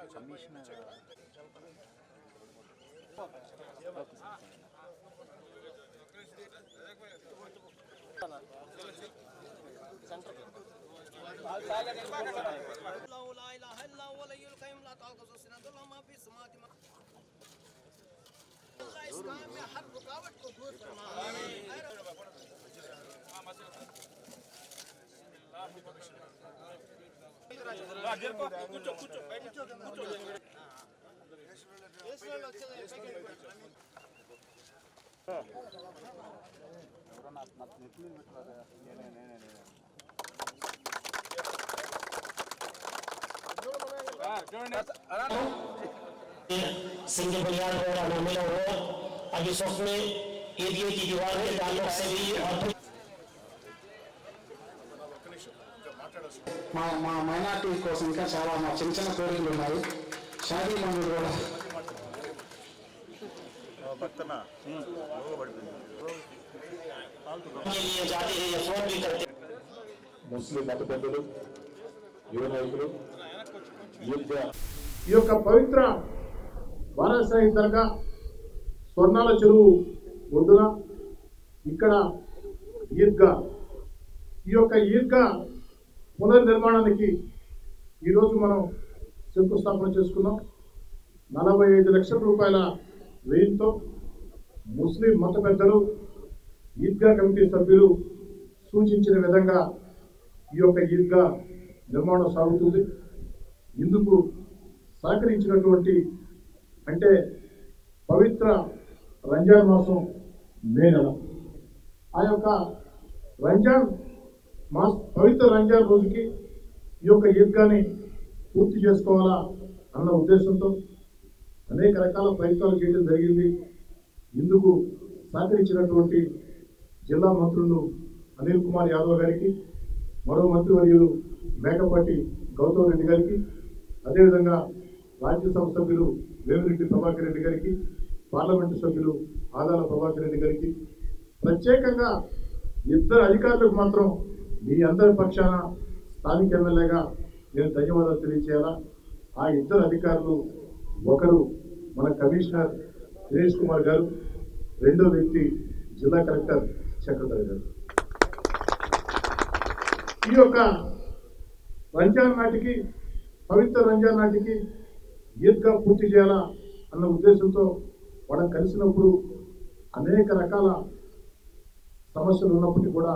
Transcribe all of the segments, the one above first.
لا إله إلا هو الحي القيوم لا تاخذه سنة ولا ما في سماء الله اسلام میں ہر رکاوٹ دور فرما آمین ಜರ್ಕೋ ಕುಚ್ಚು ಕುಚ್ಚು ಕುಚ್ಚು ಕುಚ್ಚು ఎవరన్నా నాకు నెట్లు పెట్టారు నేనే నేనే నేనే सिंह बलियान रोड अमोमिला रोड अभिशोक में एरिया की दीवार के ताल्लुक से भी और మా మా మైనార్టీ కోసం ఇంకా చాలా మా చిన్న చిన్న కోరికలు ఉన్నాయి. షాదీ మందు కూడా. ముస్లిం మత పెద్దలు యువ నాయకులు ఈ యొక్క పవిత్ర వారాసాయి దర్గా స్వర్ణాల చెరువు ఒడ్డున ఇక్కడ ఈద్గా ఈ యొక్క ఈద్గా పునర్నిర్మాణానికి ఈరోజు మనం శంకుస్థాపన చేసుకున్నాం. నలభై ఐదు లక్షల రూపాయల వ్యయంతో ముస్లిం మత పెద్దలు ఈద్గా కమిటీ సభ్యులు సూచించిన విధంగా ఈ యొక్క ఈద్గా నిర్మాణం సాగుతుంది. ఇందుకు సహకరించినటువంటి అంటే పవిత్ర రంజాన్ మాసం మే నెల. ఆ యొక్క రంజాన్ మాస్ పవిత్ర రంజాన్ రోజుకి ఈ యొక్క ఈద్గాని పూర్తి చేసుకోవాలా అన్న ఉద్దేశంతో అనేక రకాల ప్రయత్నాలు చేయడం జరిగింది. ఇందుకు సహకరించినటువంటి జిల్లా మంత్రులు అనిల్ కుమార్ యాదవ్ గారికి మరో మంత్రివర్యులు మేకపాటి గౌతమ్ రెడ్డి గారికి అదేవిధంగా రాజ్యసభ సభ్యులు వేమిరెడ్డి ప్రభాకర్ రెడ్డి గారికి పార్లమెంటు సభ్యులు ఆదాల ప్రభాకర్ రెడ్డి గారికి ప్రత్యేకంగా ఇద్దరు అధికారులకు మాత్రం మీ అందరి పక్షాన స్థానిక ఎమ్మెల్యేగా నేను ధన్యవాదాలు తెలియజేయాలా ఆ ఇద్దరు అధికారులు ఒకరు మన కమిషనర్ దినేష్ కుమార్ గారు రెండో వ్యక్తి జిల్లా కలెక్టర్ చక్రధర్ గారు. ఈ యొక్క రంజాన్ నాటికి పవిత్ర రంజాన్ నాటికి ఈద్గా పూర్తి చేయాలా అన్న ఉద్దేశంతో వాళ్ళని కలిసినప్పుడు అనేక రకాల సమస్యలు ఉన్నప్పటికీ కూడా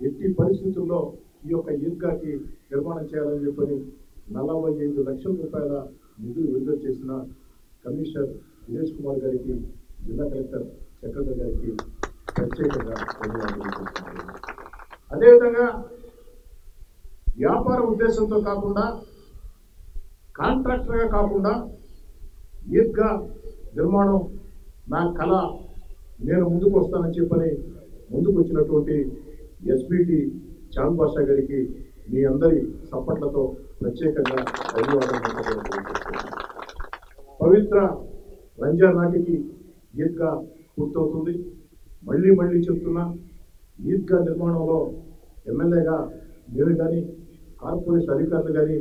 ఎట్టి పరిస్థితుల్లో ఈ యొక్క ఈద్గాకి నిర్మాణం చేయాలని చెప్పని నలభై ఐదు లక్షల రూపాయల నిధులు విడుదల చేసిన కమిషనర్ దినేష్ కుమార్ గారికి జిల్లా కలెక్టర్ చక్రధర్ గారికి ప్రత్యేకంగా ధన్యవాదాలు అదేవిధంగా వ్యాపార ఉద్దేశంతో కాకుండా కాంట్రాక్టర్గా కాకుండా ఈద్గా నిర్మాణం నా కళ నేను ముందుకు వస్తానని చెప్పని ముందుకు వచ్చినటువంటి ఎస్బిటి చాంద్ బాషా గారికి మీ అందరి సప్పట్లతో ప్రత్యేకంగా ధన్యవాదాలు పవిత్ర రంజాన్ నాటికి ఈద్గా పూర్తవుతుంది. మళ్ళీ మళ్ళీ చెప్తున్నా ఈద్గా నిర్మాణంలో ఎమ్మెల్యేగా మీరు కానీ కార్పొరేషన్ అధికారులు కానీ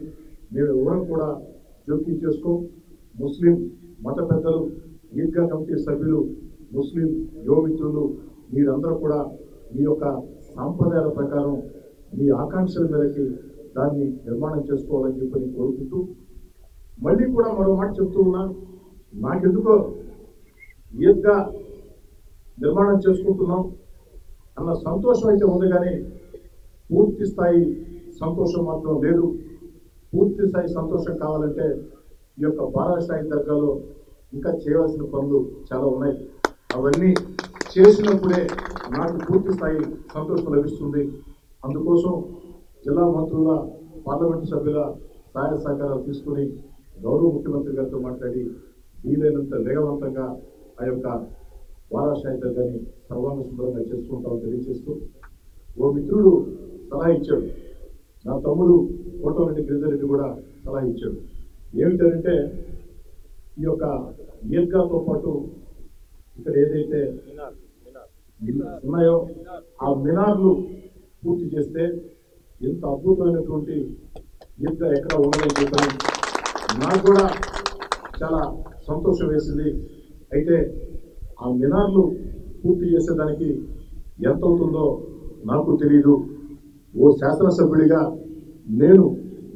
మేము ఎవరం కూడా జోక్యం చేసుకో. ముస్లిం మత పెద్దలు ఈద్గా కమిటీ సభ్యులు ముస్లిం యువమిత్రులు మీరందరూ కూడా మీ యొక్క సాంప్రదాయాల ప్రకారం మీ ఆకాంక్షల మేరకి దాన్ని నిర్మాణం చేసుకోవాలని చెప్పి కోరుకుంటూ మళ్ళీ కూడా మరో మాట చెప్తూ ఉన్నా నాకెందుకో ఈద్గా నిర్మాణం చేసుకుంటున్నాం అన్న సంతోషం అయితే ఉంది కానీ పూర్తి స్థాయి సంతోషం మాత్రం లేదు. పూర్తి స్థాయి సంతోషం కావాలంటే ఈ యొక్క బాలస్థాయి దర్గాలో ఇంకా చేయవలసిన పనులు చాలా ఉన్నాయి. అవన్నీ చేసినప్పుడే నాకు పూర్తి స్థాయి సంతోషం లభిస్తుంది. అందుకోసం జిల్లా మంత్రుల పార్లమెంటు సభ్యుల సహాయ సహకారాలు తీసుకుని గౌరవ ముఖ్యమంత్రి గారితో మాట్లాడి వీలైనంత వేగవంతంగా ఆ యొక్క వారాస్థాయి కానీ సర్వాంగ సుందరంగా చేసుకుంటామని తెలియజేస్తూ ఓ మిత్రుడు సలహా ఇచ్చాడు. నా తమ్ముడు కోటమిరెడ్డి గిరిజరెడ్డి కూడా సలహా ఇచ్చాడు. ఏమిటంటే ఈ యొక్క ఈర్గాతో పాటు ఇక్కడ ఏదైతే ఉన్నాయో ఆ మినార్లు పూర్తి చేస్తే ఎంత అద్భుతమైనటువంటి ఈద్గా ఎక్కడ ఉండదని చెప్పని నాకు కూడా చాలా సంతోషం వేసింది. అయితే ఆ మినార్లు పూర్తి చేసేదానికి ఎంత అవుతుందో నాకు తెలియదు ఓ శాసనసభ్యుడిగా నేను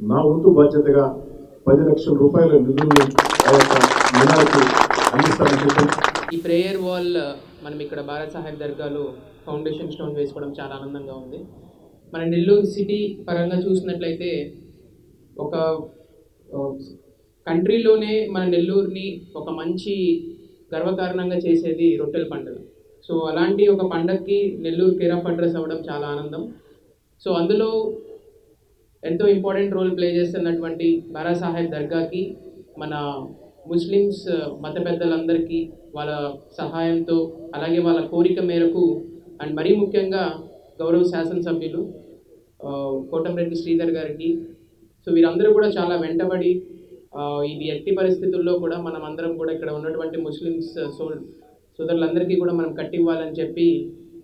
నా వంతు బాధ్యతగా పది లక్షల రూపాయల నిధుల్ని ఆ యొక్క మినార్కి ఈ ప్రేయర్ వాల్ uh, మనం ఇక్కడ భారత్ సాహెబ్ దర్గాలో ఫౌండేషన్ స్టోన్ వేసుకోవడం చాలా ఆనందంగా ఉంది. మన నెల్లూరు సిటీ పరంగా చూసినట్లయితే ఒక కంట్రీలోనే మన నెల్లూరుని ఒక మంచి గర్వకారణంగా చేసేది రొట్టెల పండుగ. సో అలాంటి ఒక పండగకి నెల్లూరు కేర్ ఆఫ్ అడ్రస్ అవ్వడం చాలా ఆనందం. సో అందులో ఎంతో ఇంపార్టెంట్ రోల్ ప్లే చేస్తున్నటువంటి బారా సాహెబ్ దర్గాకి మన ముస్లిమ్స్ మత పెద్దలందరికీ వాళ్ళ సహాయంతో అలాగే వాళ్ళ కోరిక మేరకు అండ్ మరీ ముఖ్యంగా గౌరవ శాసనసభ్యులు కోటంరెడ్డి శ్రీధర్ గారికి. సో వీరందరూ కూడా చాలా వెంటబడి ఇది ఎట్టి పరిస్థితుల్లో కూడా మనం అందరం కూడా ఇక్కడ ఉన్నటువంటి ముస్లిమ్స్ సో సోదరులందరికీ కూడా మనం కట్టివ్వాలని చెప్పి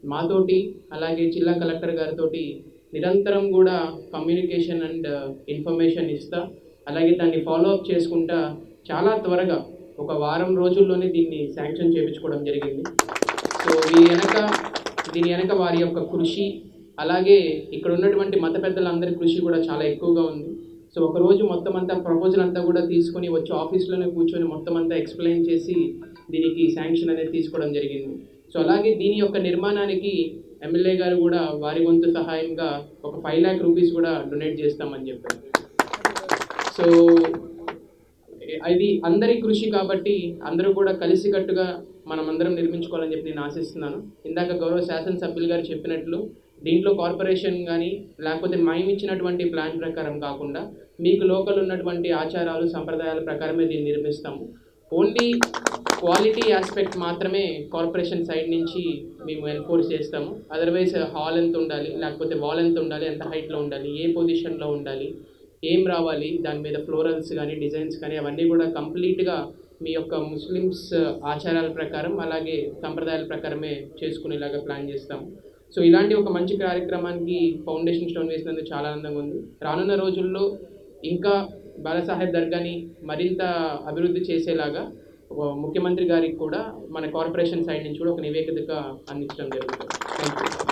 మాతోటి అలాగే జిల్లా కలెక్టర్ గారితోటి నిరంతరం కూడా కమ్యూనికేషన్ అండ్ ఇన్ఫర్మేషన్ ఇస్తా అలాగే దాన్ని ఫాలో అప్ చేసుకుంటా చాలా త్వరగా ఒక వారం రోజుల్లోనే దీన్ని శాంక్షన్ చేయించుకోవడం జరిగింది. సో దీని వెనక దీని వెనక వారి యొక్క కృషి అలాగే ఇక్కడ ఉన్నటువంటి మత పెద్దలందరి కృషి కూడా చాలా ఎక్కువగా ఉంది. సో ఒక రోజు మొత్తం అంతా ప్రపోజల్ అంతా కూడా తీసుకొని వచ్చి ఆఫీస్లోనే కూర్చొని మొత్తం అంతా ఎక్స్ప్లెయిన్ చేసి దీనికి శాంక్షన్ అనేది తీసుకోవడం జరిగింది. సో అలాగే దీని యొక్క నిర్మాణానికి ఎమ్మెల్యే గారు కూడా వారి వంతు సహాయంగా ఒక ఫైవ్ ల్యాక్ రూపీస్ కూడా డొనేట్ చేస్తామని చెప్పారు. సో అది అందరి కృషి కాబట్టి అందరూ కూడా కలిసికట్టుగా మనం అందరం నిర్మించుకోవాలని చెప్పి నేను ఆశిస్తున్నాను. ఇందాక గౌరవ శాసనసభ్యులు గారు చెప్పినట్లు దీంట్లో కార్పొరేషన్ కానీ లేకపోతే మేము ఇచ్చినటువంటి ప్లాన్ ప్రకారం కాకుండా మీకు లోకల్ ఉన్నటువంటి ఆచారాలు సంప్రదాయాల ప్రకారమే దీన్ని నిర్మిస్తాము. ఓన్లీ క్వాలిటీ ఆస్పెక్ట్ మాత్రమే కార్పొరేషన్ సైడ్ నుంచి మేము ఎన్ఫోర్స్ చేస్తాము. అదర్వైజ్ హాల్ ఎంత ఉండాలి లేకపోతే వాల్ ఎంత ఉండాలి ఎంత హైట్లో ఉండాలి ఏ పొజిషన్లో ఉండాలి ఏం రావాలి? దాని మీద ఫ్లోరల్స్ కానీ డిజైన్స్ కానీ అవన్నీ కూడా కంప్లీట్గా మీ యొక్క ముస్లిమ్స్ ఆచారాల ప్రకారం అలాగే సంప్రదాయాల ప్రకారమే చేసుకునేలాగా ప్లాన్ చేస్తాం. సో ఇలాంటి ఒక మంచి కార్యక్రమానికి ఫౌండేషన్ స్టోన్ వేసినందుకు చాలా ఆనందంగా ఉంది. రానున్న రోజుల్లో ఇంకా బాలాసాహెబ్ దర్గాని మరింత అభివృద్ధి చేసేలాగా ముఖ్యమంత్రి గారికి కూడా మన కార్పొరేషన్ సైడ్ నుంచి కూడా ఒక నివేదిక అందించడం జరుగుతుంది. Thank you